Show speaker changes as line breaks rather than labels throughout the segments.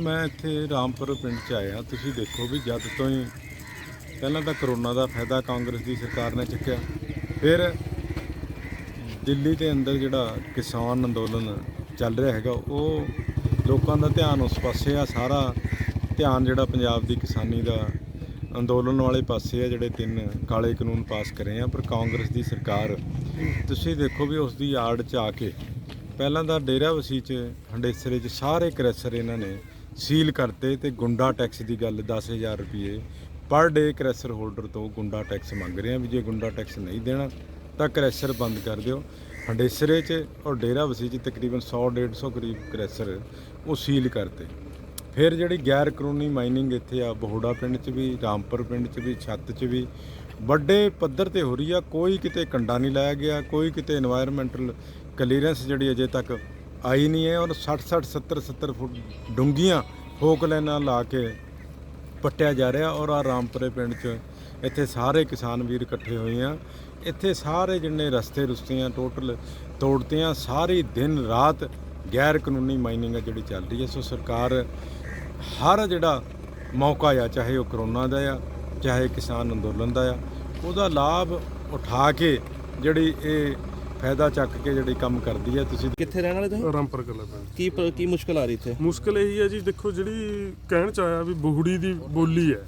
ਮੈਂ ਇੱਥੇ ਰਾਮਪੁਰ ਪਿੰਡ 'ਚ ਆਇਆ। ਤੁਸੀਂ ਦੇਖੋ ਵੀ ਜਦ ਤੋਂ ਹੀ ਪਹਿਲਾਂ ਤਾਂ ਕਰੋਨਾ ਦਾ ਫਾਇਦਾ ਕਾਂਗਰਸ ਦੀ ਸਰਕਾਰ ਨੇ ਚੁੱਕਿਆ। ਫਿਰ ਦਿੱਲੀ ਦੇ ਅੰਦਰ ਜਿਹੜਾ ਕਿਸਾਨ ਅੰਦੋਲਨ ਚੱਲ ਰਿਹਾ ਹੈਗਾ ਉਹ ਲੋਕਾਂ ਦਾ ਧਿਆਨ ਉਸ ਪਾਸੇ ਆ। ਸਾਰਾ ਧਿਆਨ ਜਿਹੜਾ ਪੰਜਾਬ ਦੀ ਕਿਸਾਨੀ ਦਾ ਅੰਦੋਲਨ ਵਾਲੇ ਪਾਸੇ ਆ ਜਿਹੜੇ ਤਿੰਨ ਕਾਲੇ ਕਾਨੂੰਨ ਪਾਸ ਕਰੇ ਆ। ਪਰ ਕਾਂਗਰਸ ਦੀ ਸਰਕਾਰ ਤੁਸੀਂ ਦੇਖੋ ਵੀ ਉਸ ਦੀ ਆੜ ਚ ਆ ਕੇ ਪਹਿਲਾਂ ਦਾ ਡੇਰਾ ਵਸੀ ਚ, ਹੰਡੇਸਰੇ ਚ ਸਾਰੇ ਕਰੈਸਰ ਇਹਨਾਂ ਨੇ ਸੀਲ ਕਰਤੇ ਤੇ ਗੁੰਡਾ ਟੈਕਸ ਦੀ ਗੱਲ 10000 ਰੁਪਏ ਪਰ ਡੇ ਕਰੈਸਰ ਹੋਲਡਰ ਤੋਂ ਗੁੰਡਾ ਟੈਕਸ ਮੰਗ ਰਹੇ ਆ ਵੀ ਜੇ ਗੁੰਡਾ ਟੈਕਸ ਨਹੀਂ ਦੇਣਾ, ਤਾਂ ਕਰੈਸਰ ਬੰਦ ਕਰ ਦਿਓ। ਹੰਡੇਸਰੇ 'ਚ ਔਰ ਡੇਰਾ ਵਸੀ 'ਚ ਤਕਰੀਬਨ 100 150 ਕਰੀਬ ਕਰੈਸਰ ਉਹ ਸੀਲ ਕਰਤੇ। ਫਿਰ ਜਿਹੜੀ ਗੈਰ ਕਾਨੂੰਨੀ ਮਾਈਨਿੰਗ ਇੱਥੇ ਆ, ਬਹੋੜਾ ਪਿੰਡ 'ਚ ਵੀ, ਰਾਮਪੁਰ ਪਿੰਡ 'ਚ ਵੀ, ਛੱਤ 'ਚ ਵੀ, ਵੱਡੇ ਪੱਧਰ ਤੇ ਹੋ ਰਹੀ ਆ, ਕੋਈ ਕਿਤੇ ਕੰਡਾ ਨਹੀਂ ਲਾਇਆ ਗਿਆ, ਕੋਈ ਕਿਤੇ এনवायरमेंटल ਕਲੀਅਰੈਂਸ ਜਿਹੜੀ ਅਜੇ ਤੱਕ ਆਈ ਨਹੀਂ ਹੈ ਔਰ 60 60 70 70 ਫੁੱਟ ਡੂੰਘੀਆਂ ਫੋਕ ਲਾਈਨਾਂ ਲਾ ਕੇ ਪੱਟਿਆ ਜਾ ਰਿਹਾ ਔਰ ਆ ਰਾਮਪੁਰੇ ਪਿੰਡ 'ਚ ਇੱਥੇ ਸਾਰੇ ਕਿਸਾਨ ਵੀਰ ਇਕੱਠੇ ਹੋਏ ਆ। ਇੱਥੇ ਸਾਰੇ ਜਿੰਨੇ ਰਸਤੇ ਰੁਸਤੇ ਆ ਟੋਟਲ ਤੋੜਤੀਆਂ, ਸਾਰੀ ਦਿਨ ਰਾਤ ਗੈਰ ਕਾਨੂੰਨੀ ਮਾਈਨਿੰਗ ਆ ਜਿਹੜੀ ਚੱਲ ਰਹੀ ਹੈ। ਸੋ ਸਰਕਾਰ ਹਰ ਜਿਹੜਾ ਮੌਕਾ ਆ, ਚਾਹੇ ਉਹ ਕਰੋਨਾ ਦਾ ਆ, ਚਾਹੇ ਕਿਸਾਨ ਅੰਦੋਲਨ ਦਾ ਆ, ਉਹਦਾ ਲਾਭ ਉਠਾ ਕੇ ਜਿਹੜੀ ਇਹ ਫਾਇਦਾ ਚੱਕ ਕੇ ਜਿਹੜੀ ਕੰਮ ਕਰਦੀ ਹੈ ਤੁਸੀਂ
ਕਿੱਥੇ ਰਹਿਣ ਵਾਲੇ ਤੁਸੀਂ?
ਰਾਮਪੁਰ ਕਲਾ ਪਿੰਡ
ਕੀ ਪ- ਕੀ ਮੁਸ਼ਕਲ ਆ ਰਹੀ ਇੱਥੇ?
ਮੁਸ਼ਕਲ ਇਹੀ ਹੈ ਜੀ ਦੇਖੋ ਜਿਹੜੀ ਕਹਿਣ ਚ ਆਇਆ ਵੀ ਬੋਹੜੀ ਦੀ ਬੋਲੀ ਹੈ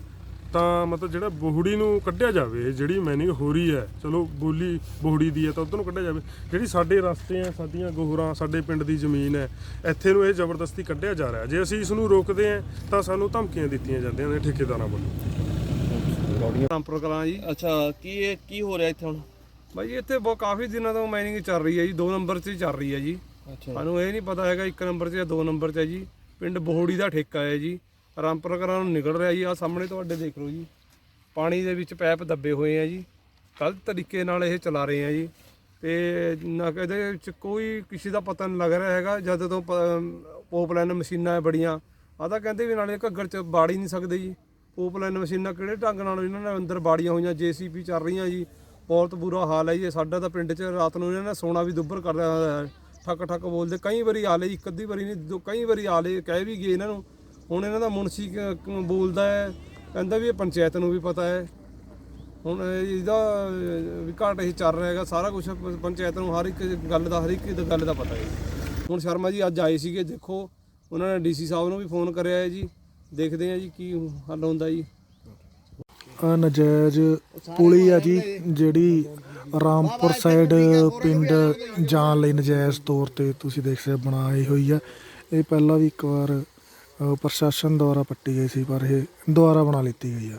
ਤਾਂ ਮਤਲਬ ਜਿਹੜਾ ਬੋਹੜੀ ਨੂੰ ਕੱਢਿਆ ਜਾਵੇ ਇਹ ਜਿਹੜੀ ਮੈਨਿੰਗ ਹੋ ਰਹੀ ਹੈ ਚਲੋ ਬੋਲੀ ਬੋਹੜੀ ਦੀ ਹੈ ਤਾਂ ਉਧਰ ਨੂੰ ਕੱਢਿਆ ਜਾਵੇ। ਜਿਹੜੀ ਸਾਡੇ ਰਸਤੇ ਆ ਸਾਡੀਆਂ ਗੋਹਰਾਂ ਸਾਡੇ ਪਿੰਡ ਦੀ ਜ਼ਮੀਨ ਹੈ ਇੱਥੇ ਨੂੰ ਇਹ ਜ਼ਬਰਦਸਤੀ ਕੱਢਿਆ ਜਾ ਰਿਹਾ। ਜੇ ਅਸੀਂ ਇਸ ਨੂੰ ਰੋਕਦੇ ਹਾਂ ਤਾਂ ਸਾਨੂੰ ਧਮਕੀਆਂ ਦਿੱਤੀਆਂ ਜਾਂਦੀਆਂ ਨੇ ਠੇਕੇਦਾਰਾਂ ਵੱਲੋਂ।
ਰਾਮਪੁਰ ਕਲਾਂ ਜੀ।
ਅੱਛਾ ਕੀ ਇਹ ਕੀ ਹੋ ਰਿਹਾ ਇੱਥੇ ਹੁਣ?
ਬਾਈ ਇੱਥੇ ਬਹੁਤ ਕਾਫੀ ਦਿਨਾਂ ਤੋਂ ਮਾਈਨਿੰਗ ਚੱਲ ਰਹੀ ਹੈ ਜੀ 2 ਨੰਬਰ 'ਚ ਹੀ ਚੱਲ ਰਹੀ ਹੈ ਜੀ।
ਅੱਛਾ।
ਸਾਨੂੰ ਇਹ ਨਹੀਂ ਪਤਾ ਹੈਗਾ 1 ਨੰਬਰ 'ਚ ਜਾਂ 2 ਨੰਬਰ 'ਚ ਹੈ ਜੀ। ਪਿੰਡ ਬੋਹੜੀ ਦਾ ਠੇਕਾ ਹੈ ਜੀ। ਰਾਮਪੁਰ ਕਲਾਂ ਨੂੰ ਨਿਕਲ ਰਿਹਾ ਜੀ। ਆ ਸਾਹਮਣੇ ਤੁਹਾਡੇ ਦੇਖ ਲਓ ਜੀ। ਪਾਣੀ ਦੇ ਵਿੱਚ ਪੈਪ ਦੱਬੇ ਹੋਏ ਆ ਜੀ। ਗਲਤ ਤਰੀਕੇ ਨਾਲ ਇਹ ਚਲਾ ਰਹੇ ਆ ਜੀ। ਤੇ ਨਾ ਇਹਦੇ ਵਿੱਚ ਕੋਈ ਕਿਸੇ ਦਾ ਪਤਾ ਨਹੀਂ ਲੱਗ ਰਿਹਾ ਹੈਗਾ। ਜਦ ਤੋਂ ਪੋਪਲਾਈਨ ਮਸ਼ੀਨਾਂ ਹੈ ਬੜੀਆਂ। ਆ ਤਾਂ ਕਹਿੰਦੇ ਵੀ ਨਾਲੇ ਘੱਗਰ 'ਚ ਬਾੜ ਹੀ ਨਹੀਂ ਸਕਦੇ ਜੀ। ਪੋਪਲਾਈਨ ਮਸ਼ੀਨਾਂ ਕਿਹੜੇ ਢੰਗ ਨਾਲ ਇਹਨਾਂ ਨੇ ਅੰਦਰ ਬਾੜੀਆਂ ਹੋਈਆਂ? ਜੀਸੀਪੀ ਚੱਲ ਰਹੀਆਂ ਜੀ। ਬਹੁਤ ਬੁਰਾ ਹਾਲ ਹੈ ਜੀ। ਸਾਡਾ ਤਾਂ ਪਿੰਡ 'ਚ ਰਾਤ ਨੂੰ ਇਹਨਾਂ ਨੇ ਸੋਨਾ ਵੀ ਦੁੱਬਰ ਕਰ ਰਿਹਾ ਠੱਕ ਠੱਕ ਬੋਲਦੇ। ਕਈ ਵਾਰੀ ਆਲੇ ਇੱਕ ਅੱਧੀ ਵਾਰੀ ਨਹੀਂ ਦੋ- ਕਈ ਵਾਰੀ ਆਲੇ ਕਹਿ ਵੀ ਗਏ ਇਹਨਾਂ ਨੂੰ। ਹੁਣ ਇਹਨਾਂ ਦਾ ਮੁਨਸੀ ਬੋਲਦਾ ਹੈ। ਕਹਿੰਦਾ ਵੀ ਇਹ ਪੰਚਾਇਤ ਨੂੰ ਵੀ ਪਤਾ ਹੈ। ਹੁਣ ਇਹਦਾ ਅਹ, ਵੀ ਘਾਟ ਇਹ ਚੱਲ ਰਿਹਾ ਹੈਗਾ। ਸਾਰਾ ਕੁਝ ਪੰਚਾਇਤ ਨੂੰ ਹਰ ਇੱਕ ਗੱਲ ਦਾ ਹਰ ਇੱਕ ਗੱਲ ਦਾ ਪਤਾ ਹੈ ਹੁਣ ਸ਼ਰਮਾ ਜੀ ਅੱਜ ਆਏ ਸੀਗੇ ਦੇਖੋ। ਉਹਨਾਂ ਨੇ ਡੀਸੀ ਸਾਹਿਬ ਨੂੰ ਵੀ ਫੋਨ ਕਰਿਆ ਹੈ ਜੀ। ਦੇਖਦੇ ਆ ਜੀ ਕੀ ਹੱਲ ਹੁੰਦਾ ਜੀ।
ਆ ਨਜਾਇਜ਼ ਪੁਲੀ ਆ ਜੀ, ਜਿਹੜੀ ਰਾਮਪੁਰ ਸਾਈਡ ਪਿੰਡ ਜਾਣ ਲਈ ਨਜਾਇਜ਼ ਤੌਰ ਤੇ ਤੁਸੀਂ ਦੇਖ ਸਕਦੇ ਬਣਾਈ ਹੋਈ ਆ। ਇਹ ਪਹਿਲਾਂ ਵੀ ਇੱਕ ਵਾਰ ਪ੍ਰਸ਼ਾਸਨ ਦੁਆਰਾ ਪੱਟੀ ਗਈ ਸੀ, ਪਰ ਇਹ ਦੁਆਰਾ ਬਣਾ ਲਿੱਤੀ ਗਈ ਆ।